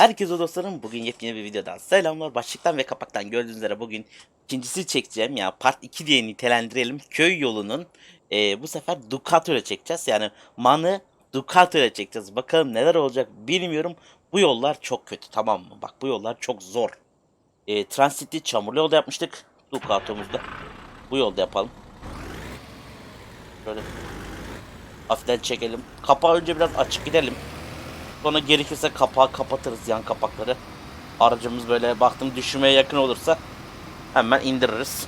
Herkese dostlarım bugün yepyeni bir videodan selamlar. Başlıktan ve kapaktan gördüğünüz üzere bugün ikincisi çekeceğim ya part 2 diye nitelendirelim. Köy yolunun e, bu sefer Ducato ile çekeceğiz. Yani Man'ı Ducato ile çekeceğiz. Bakalım neler olacak bilmiyorum. Bu yollar çok kötü tamam mı? Bak bu yollar çok zor. E, transitli çamurlu yolda yapmıştık. Ducato'muzda. Bu yolda yapalım. Şöyle hafiften çekelim. Kapağı önce biraz açık gidelim. Sonra gerekirse kapağı kapatırız yan kapakları. Aracımız böyle baktım düşmeye yakın olursa hemen indiririz.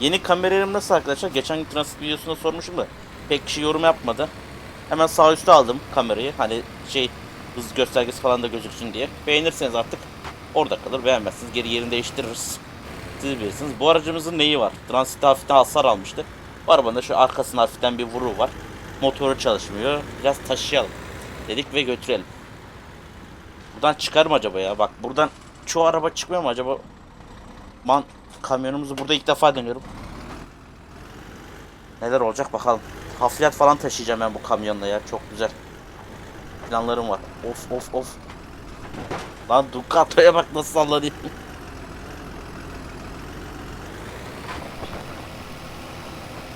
Yeni kameram nasıl arkadaşlar? Geçen transit videosunda sormuşum da pek kişi yorum yapmadı. Hemen sağ üstte aldım kamerayı. Hani şey hız göstergesi falan da gözüksün diye. Beğenirseniz artık orada kalır. Beğenmezseniz geri yerini değiştiririz. Siz bilirsiniz. Bu aracımızın neyi var? Transitte hafiften hasar almıştı. Bu arabanın şu arkasında hafiften bir vuru var. Motoru çalışmıyor. Biraz taşıyalım dedik ve götürelim. Buradan çıkar mı acaba ya? Bak buradan çoğu araba çıkmıyor mu acaba? Man kamyonumuzu burada ilk defa dönüyorum. Neler olacak bakalım. Hafriyat falan taşıyacağım ben bu kamyonla ya. Çok güzel. Planlarım var. Of of of. Lan Ducato'ya bak nasıl sallanıyor.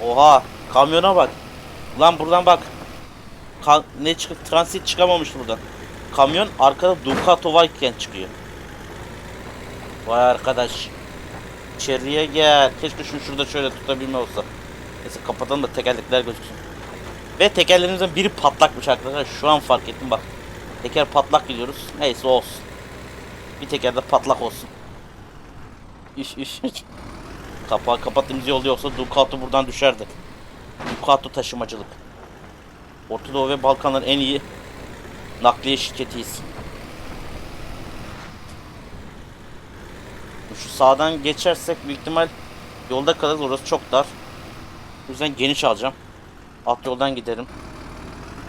Oha kamyona bak. Lan buradan bak. Ka- ne çıkıp transit çıkamamış buradan. Kamyon arkada Ducato varken çıkıyor. Vay arkadaş. İçeriye gel. Keşke şunu şurada şöyle tutabilme olsa. Neyse kapatalım da tekerlekler gözüksün. Ve tekerlerimizden biri patlakmış arkadaşlar. Şu an fark ettim bak. Teker patlak gidiyoruz. Neyse olsun. Bir teker de patlak olsun. İş iş iş. Kapağı kapattığımız yolda yoksa Ducato buradan düşerdi. Ducato taşımacılık. Orta Doğu ve Balkanların en iyi nakliye şirketiyiz. Şu sağdan geçersek büyük ihtimal yolda kalırız. Orası çok dar. O yüzden geniş alacağım. Alt yoldan giderim.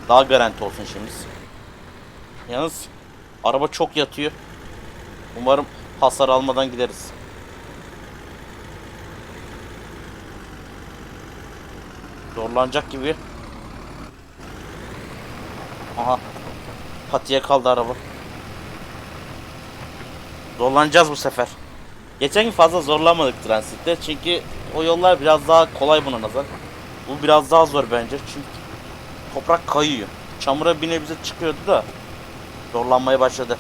Daha garanti olsun şimdi. Yalnız araba çok yatıyor. Umarım hasar almadan gideriz. Zorlanacak gibi. Aha. Patiye kaldı araba. Zorlanacağız bu sefer. Geçen gün fazla zorlanmadık transitte çünkü o yollar biraz daha kolay buna nazar. Bu biraz daha zor bence çünkü toprak kayıyor. Çamura bir nebze çıkıyordu da zorlanmaya başladı.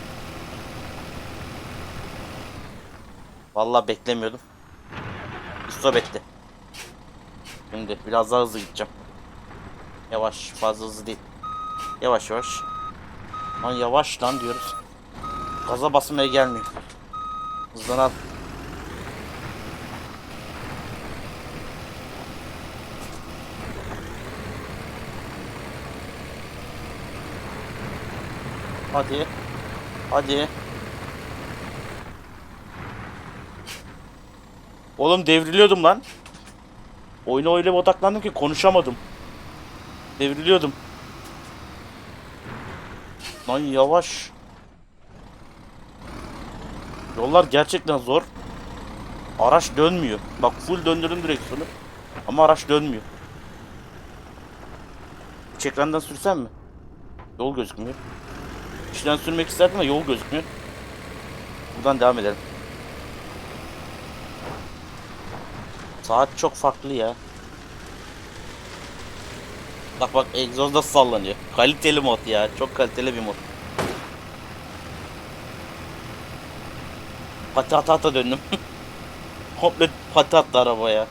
Vallahi beklemiyordum. Stop etti. Şimdi biraz daha hızlı gideceğim. Yavaş, fazla hızlı değil. Yavaş yavaş. Lan yavaş lan diyoruz. Gaza basmaya gelmiyor. Hızlan al. Hadi. Hadi. Oğlum devriliyordum lan. Oyuna öyle odaklandım ki konuşamadım. Devriliyordum. Lan yavaş. Yollar gerçekten zor. Araç dönmüyor. Bak full döndürdüm direksiyonu. Ama araç dönmüyor. Üç ekrandan sürsem mi? Yol gözükmüyor. İçten sürmek isterdim ama yol gözükmüyor. Buradan devam edelim. Saat çok farklı ya. Bak bak egzoz nasıl sallanıyor. Kaliteli mod ya. Çok kaliteli bir mod. Pati ata döndüm. Komple pati attı araba ya.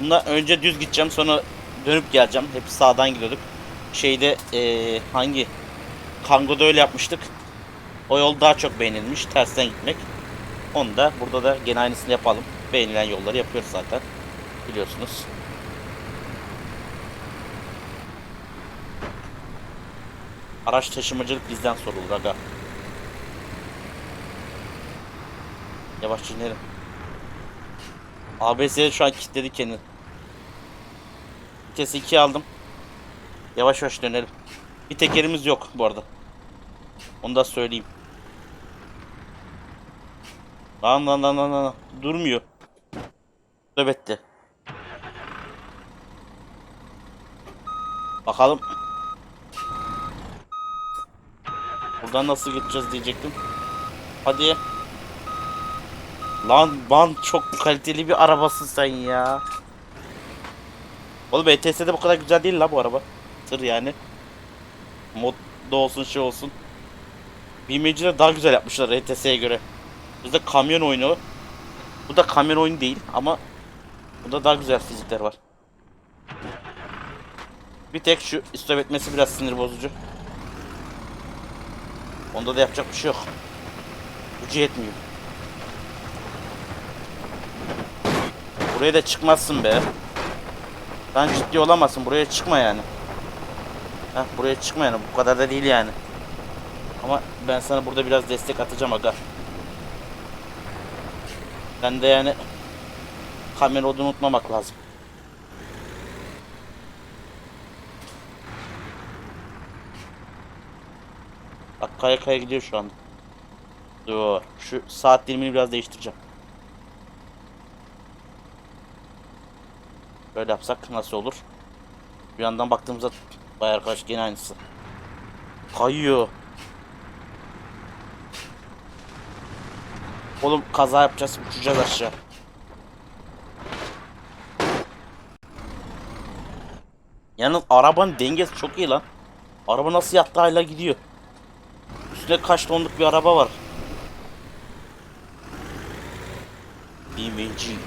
Bundan önce düz gideceğim sonra dönüp geleceğim. Hep sağdan gidiyorduk. Şeyde eee, hangi? Kango'da öyle yapmıştık. O yol daha çok beğenilmiş. Tersten gitmek. Onu da burada da gene aynısını yapalım. Beğenilen yolları yapıyoruz zaten. Biliyorsunuz. Araç taşımacılık bizden sorulur aga. Yavaşça inelim. ABS şu an kilitledi kendini. Vites 2 aldım. Yavaş yavaş dönelim. Bir tekerimiz yok bu arada. Onu da söyleyeyim. Lan lan lan lan lan. Durmuyor. Nöbetti. Bakalım. Buradan nasıl gideceğiz diyecektim. Hadi. Lan lan çok kaliteli bir arabasın sen ya. Oğlum ETS'de bu kadar güzel değil la bu araba. Tır yani. Modda olsun şey olsun. BMW'de daha güzel yapmışlar ETS'ye göre. Bizde kamyon oyunu. Bu da kamyon oyunu değil ama Bunda daha güzel fizikler var. Bir tek şu istop etmesi biraz sinir bozucu. Onda da yapacak bir şey yok. Gücü yetmiyor. Buraya da çıkmazsın be. Sen ciddi olamazsın. Buraya çıkma yani. Heh, buraya çıkma yani. Bu kadar da değil yani. Ama ben sana burada biraz destek atacağım aga. Ben de yani kamera olduğunu unutmamak lazım. Bak kaya kaya gidiyor şu anda. Dur. Şu saat dilimini biraz değiştireceğim. Böyle yapsak nasıl olur? Bir yandan baktığımızda vay arkadaş gene aynısı. Kayıyor. Oğlum kaza yapacağız, uçacağız aşağı. Yalnız arabanın dengesi çok iyi lan. Araba nasıl yattı hala gidiyor. Üstüne kaç tonluk bir araba var. BMG.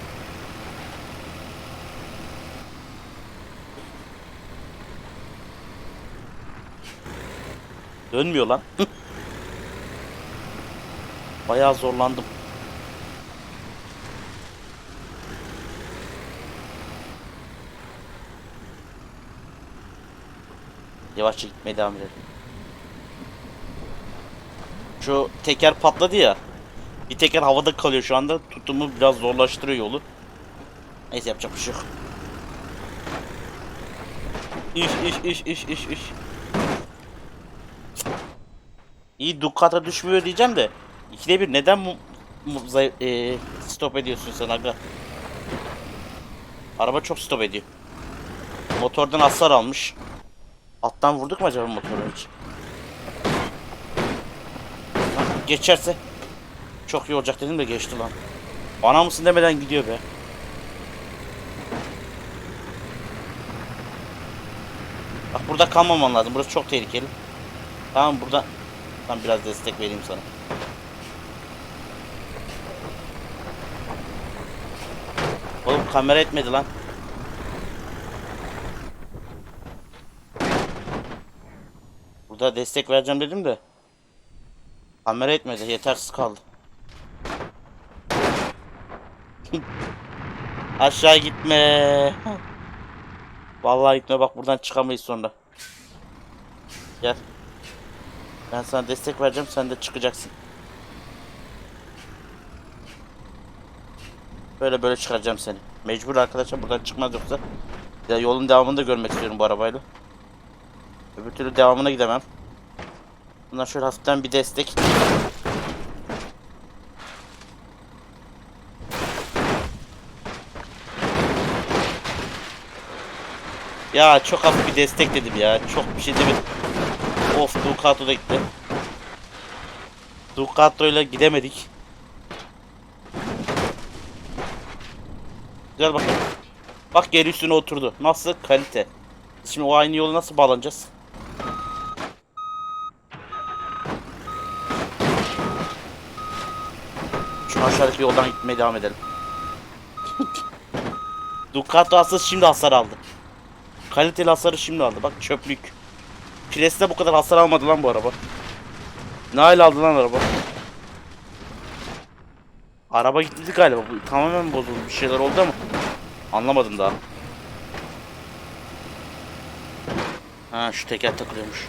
Dönmüyor lan. Bayağı zorlandım. Yavaşça gitmeye devam edelim. Şu teker patladı ya. Bir teker havada kalıyor şu anda. Tutumu biraz zorlaştırıyor yolu. Neyse yapacak bir şey yok. İş iş iş iş iş iş. İyi Ducat'a düşmüyor diyeceğim de. İkide bir neden mu, eee, stop ediyorsun sen aga? Araba çok stop ediyor. Motordan hasar almış. Alttan vurduk mu acaba motoru hiç? Geçerse çok iyi olacak dedim de geçti lan. Bana mısın demeden gidiyor be. Bak burada kalmaman lazım. Burası çok tehlikeli. Tamam burada ben biraz destek vereyim sana. Oğlum kamera etmedi lan. Burada destek vereceğim dedim de. Kamera etmedi. Yetersiz kaldı. Aşağı gitme. Vallahi gitme bak buradan çıkamayız sonra. Gel. Ben sana destek vereceğim sen de çıkacaksın. Böyle böyle çıkaracağım seni. Mecbur arkadaşlar buradan çıkmaz yoksa. Ya yolun devamını da görmek istiyorum bu arabayla. Öbür türlü devamına gidemem. Bundan şöyle hafiften bir destek. Ya çok hafif bir destek dedim ya. Çok bir şey demedim. Of Ducato da gitti. Ducato ile gidemedik. Gel bakalım. Bak geri üstüne oturdu. Nasıl kalite. Şimdi o aynı yolu nasıl bağlanacağız? Aşağıdaki yoldan gitmeye devam edelim. Ducato asıl şimdi hasar aldı. Kaliteli hasarı şimdi aldı. Bak çöplük. Pres'te bu kadar hasar almadı lan bu araba. Ne aldı lan araba? Araba gitti galiba. Bu tamamen bozuldu. Bir şeyler oldu ama anlamadım daha. Ha şu teker takılıyormuş.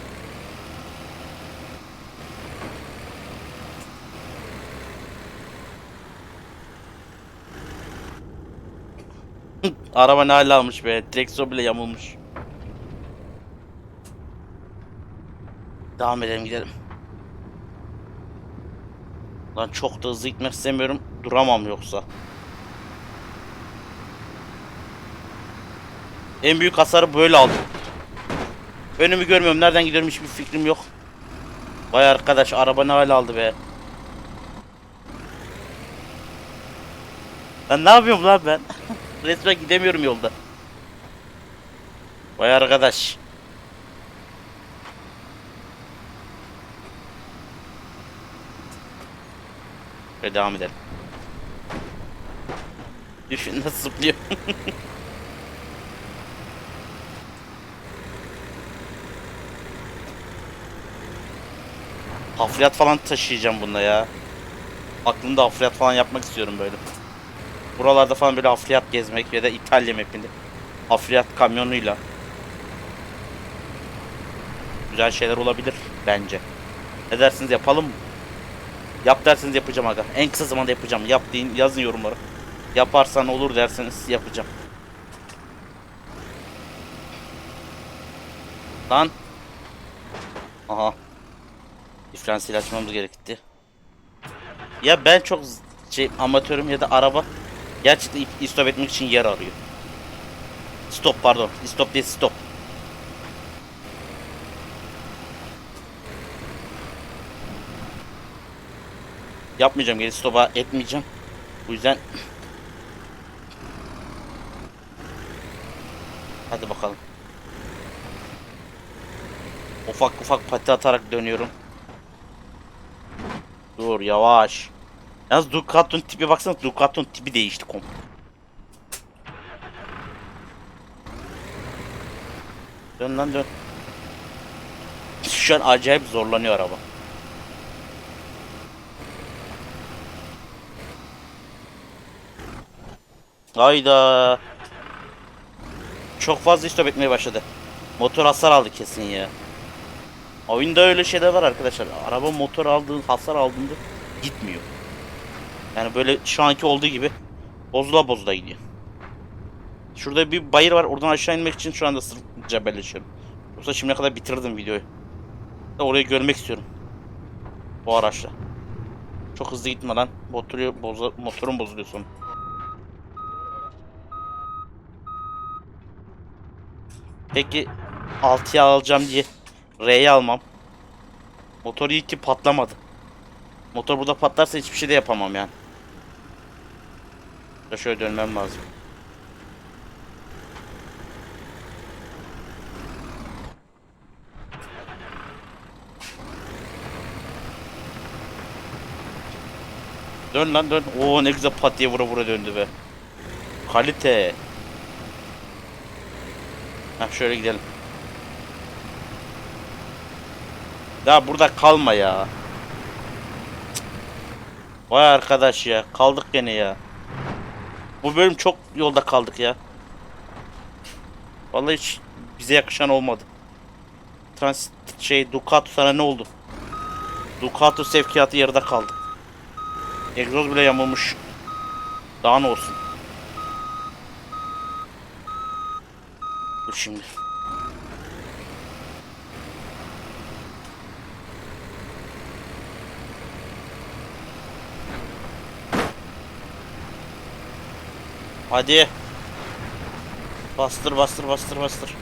Araba ne hale almış be. Direksiyon bile yamulmuş. Devam edelim gidelim. Lan çok da hızlı gitmek istemiyorum. Duramam yoksa. En büyük hasarı böyle aldım. Önümü görmüyorum. Nereden gidiyorum hiçbir fikrim yok. Vay arkadaş araba ne hal aldı be. Lan ne yapıyorum lan ben? Resmen gidemiyorum yolda. Vay arkadaş. Ve devam edelim. Düşün nasıl zıplıyor. Hafriyat falan taşıyacağım bunda ya. Aklımda hafriyat falan yapmak istiyorum böyle. Buralarda falan böyle hafriyat gezmek ya da İtalya mapinde. Hafriyat kamyonuyla. Güzel şeyler olabilir bence. Ne dersiniz yapalım mı? Yap derseniz yapacağım aga. En kısa zamanda yapacağım. Yap deyin yazın yorumlara. Yaparsan olur derseniz yapacağım. Lan. Aha. Diferansiyel açmamız gerekti. Ya ben çok şey amatörüm ya da araba gerçekten istop etmek için yer arıyor. Stop pardon. Stop değil stop. Yapmayacağım geri stopa etmeyeceğim. Bu yüzden Hadi bakalım. Ufak ufak pati atarak dönüyorum. Dur yavaş. Yalnız Ducato'nun tipi baksana Ducato'nun tipi değişti komple. Dön lan dön. Şu an acayip zorlanıyor araba. Hayda. Çok fazla istop etmeye başladı. Motor hasar aldı kesin ya. Oyunda öyle şeyler var arkadaşlar. Araba motor aldığı hasar aldığında gitmiyor. Yani böyle şu anki olduğu gibi bozula bozula gidiyor. Şurada bir bayır var. Oradan aşağı inmek için şu anda sırf cebelleşiyorum. Yoksa şimdiye kadar bitirdim videoyu. Orayı görmek istiyorum. Bu araçla. Çok hızlı gitme lan. Motoru boza, motorun bozuluyor sonra. Peki 6'ya alacağım diye R'yi almam. Motor iyi ki patlamadı. Motor burada patlarsa hiçbir şey de yapamam yani. Ya şöyle dönmem lazım. Dön lan dön. Oo ne güzel pat diye vura vura döndü be. Kalite. Ha şöyle gidelim. Ya burada kalma ya. Vay arkadaş ya. Kaldık gene ya. Bu bölüm çok yolda kaldık ya. Vallahi hiç bize yakışan olmadı. Trans şey Ducato sana ne oldu? Ducato sevkiyatı yarıda kaldı. Egzoz bile yamulmuş. Daha ne olsun? Dur şimdi. Hadi. Bastır bastır bastır bastır.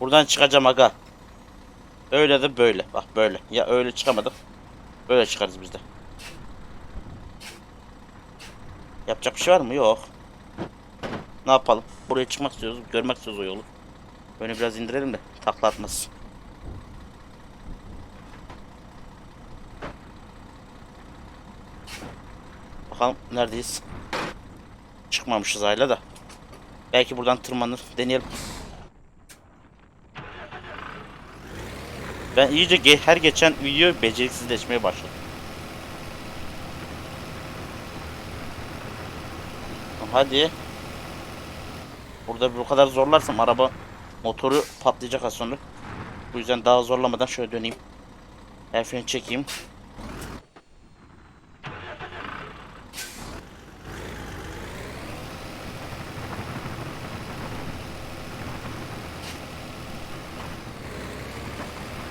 Buradan çıkacağım aga. Öyle de böyle. Bak böyle. Ya öyle çıkamadık. Böyle çıkarız biz de. Yapacak bir şey var mı? Yok. Ne yapalım? Buraya çıkmak istiyoruz. Görmek istiyoruz o yolu. Böyle biraz indirelim de takla atmasın. Bakalım neredeyiz? Çıkmamışız hala da. Belki buradan tırmanır. Deneyelim. Ben iyice ge- her geçen video beceriksizleşmeye başladım. Hadi. Burada bu kadar zorlarsam araba motoru patlayacak az sonra. Bu yüzden daha zorlamadan şöyle döneyim. El çekeyim.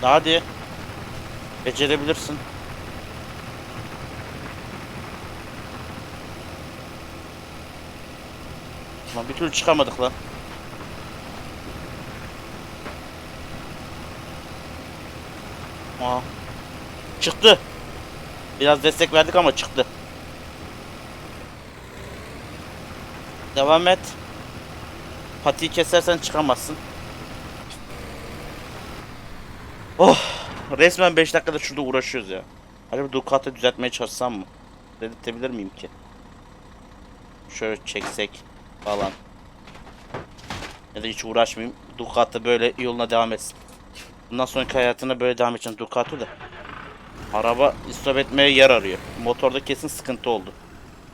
Hadi. Becerebilirsin. Lan bir türlü çıkamadık lan. Aa. Çıktı. Biraz destek verdik ama çıktı. Devam et. Patiyi kesersen çıkamazsın. Oh! Resmen 5 dakikada şurada uğraşıyoruz ya. Acaba Ducat'ı düzeltmeye çalışsam mı? Dedirtebilir miyim ki? Şöyle çeksek falan. Ya da hiç uğraşmayayım. Ducati böyle yoluna devam etsin. Bundan sonraki hayatına böyle devam edeceğim Ducati de. Araba istop etmeye yer arıyor. Motorda kesin sıkıntı oldu.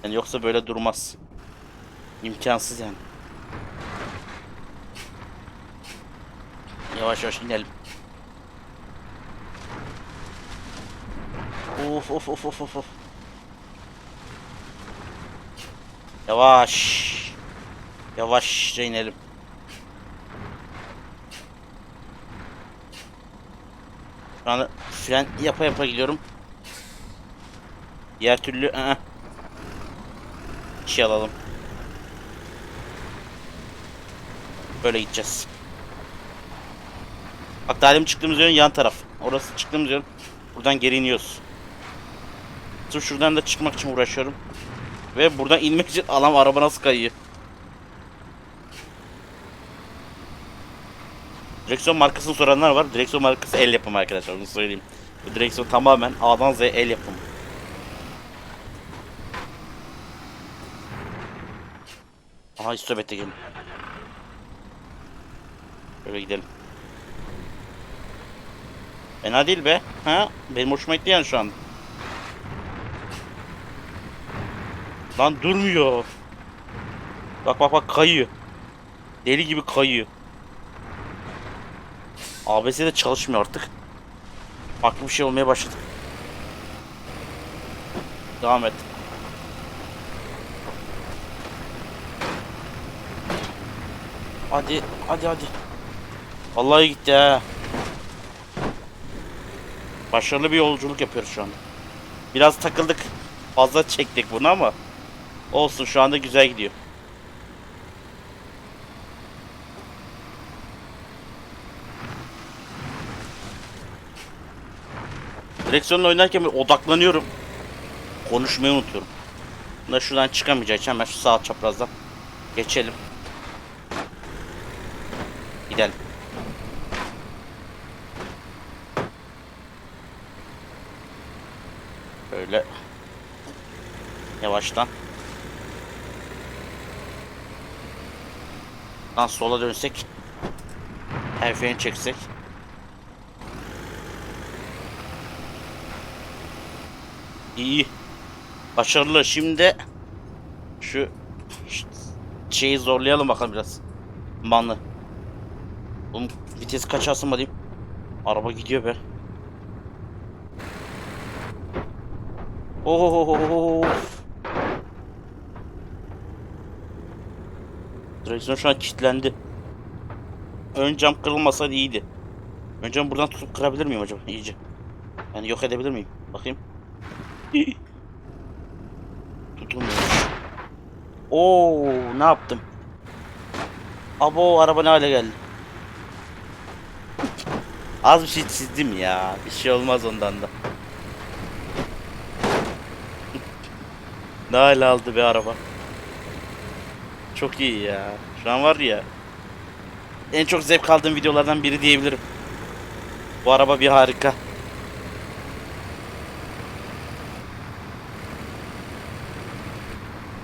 Yani yoksa böyle durmaz. İmkansız yani. Yavaş yavaş inelim. Of of of of of. Yavaş. Yavaşça inelim. Şu anda fren yapa yapa gidiyorum. Diğer türlü ı şey alalım. Böyle gideceğiz. Bak daha çıktığımız yön yan taraf. Orası çıktığımız yön. Buradan geri iniyoruz. Sırf şuradan da çıkmak için uğraşıyorum. Ve buradan inmek için alan araba nasıl kayıyor. Direksiyon markasını soranlar var. Direksiyon markası el yapımı arkadaşlar onu söyleyeyim. Bu direksiyon tamamen A'dan Z'ye el yapımı. Aha istobette gelin. Böyle gidelim. Fena değil be. Ha? Benim hoşuma gitti yani şu an. Lan durmuyor. Bak bak bak kayıyor. Deli gibi kayıyor. ABS de çalışmıyor artık. Farklı bir şey olmaya başladı. Devam et. Hadi, hadi, hadi. Vallahi gitti ha. Başarılı bir yolculuk yapıyoruz şu anda. Biraz takıldık. Fazla çektik bunu ama olsun şu anda güzel gidiyor. Direksiyonla oynarken odaklanıyorum. Konuşmayı unutuyorum. Bunda şuradan çıkamayacağı için hemen şu sağ çaprazdan geçelim. Gidelim. Böyle yavaştan. Lan sola dönsek. El freni çeksek. İyi. Başarılı. Şimdi şu şeyi zorlayalım bakalım biraz. Manlı. Oğlum vites kaç alsın bakayım. Araba gidiyor be. Of. Direksiyon şu an kilitlendi. Ön cam kırılmasaydı iyiydi. Ön camı buradan tutup kırabilir miyim acaba iyice? Yani yok edebilir miyim? Bakayım. Tutulmuyor. Oo, ne yaptım? Abo araba ne hale geldi? Az bir şey çizdim ya. Bir şey olmaz ondan da. ne hale aldı be araba. Çok iyi ya. Şu an var ya. En çok zevk aldığım videolardan biri diyebilirim. Bu araba bir harika.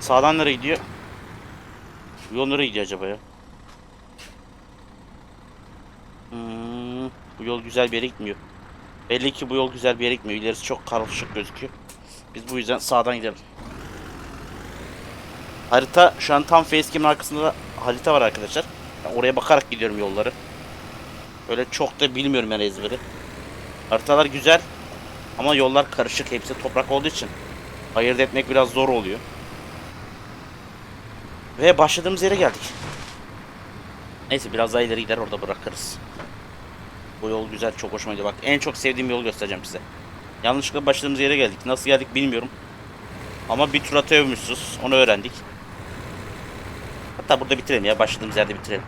Sağdan nereye gidiyor? Bu yol nereye gidiyor acaba ya? Hmm, bu yol güzel bir yere gitmiyor. Belli ki bu yol güzel bir yere gitmiyor. İlerisi çok karışık gözüküyor. Biz bu yüzden sağdan gidelim. Harita şu an tam facecam'in arkasında da harita var arkadaşlar. Ben oraya bakarak gidiyorum yolları. Böyle çok da bilmiyorum yani ezberi. Haritalar güzel ama yollar karışık. Hepsi toprak olduğu için ayırt etmek biraz zor oluyor. Ve başladığımız yere geldik. Neyse biraz daha ileri gider orada bırakırız. Bu yol güzel çok hoşuma gidiyor. Bak en çok sevdiğim yolu göstereceğim size. Yanlışlıkla başladığımız yere geldik. Nasıl geldik bilmiyorum. Ama bir tur atıyormuşuz. Onu öğrendik. Hatta burada bitirelim ya. Başladığımız yerde bitirelim.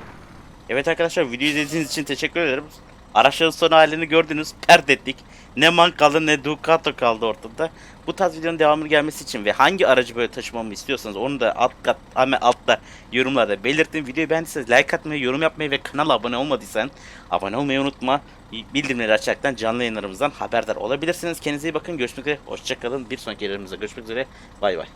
Evet arkadaşlar videoyu izlediğiniz için teşekkür ederim. Araçların son halini gördünüz. Pert. Ne man kaldı ne Ducato kaldı ortada. Bu tarz videonun devamını gelmesi için ve hangi aracı böyle taşımamı istiyorsanız onu da alt kat hemen altta yorumlarda belirtin. Videoyu beğendiyseniz like atmayı, yorum yapmayı ve kanala abone olmadıysan abone olmayı unutma. Bildirimleri açaraktan canlı yayınlarımızdan haberdar olabilirsiniz. Kendinize iyi bakın. Görüşmek üzere. Hoşçakalın. Bir sonraki yayınlarımızda görüşmek üzere. Bay bay.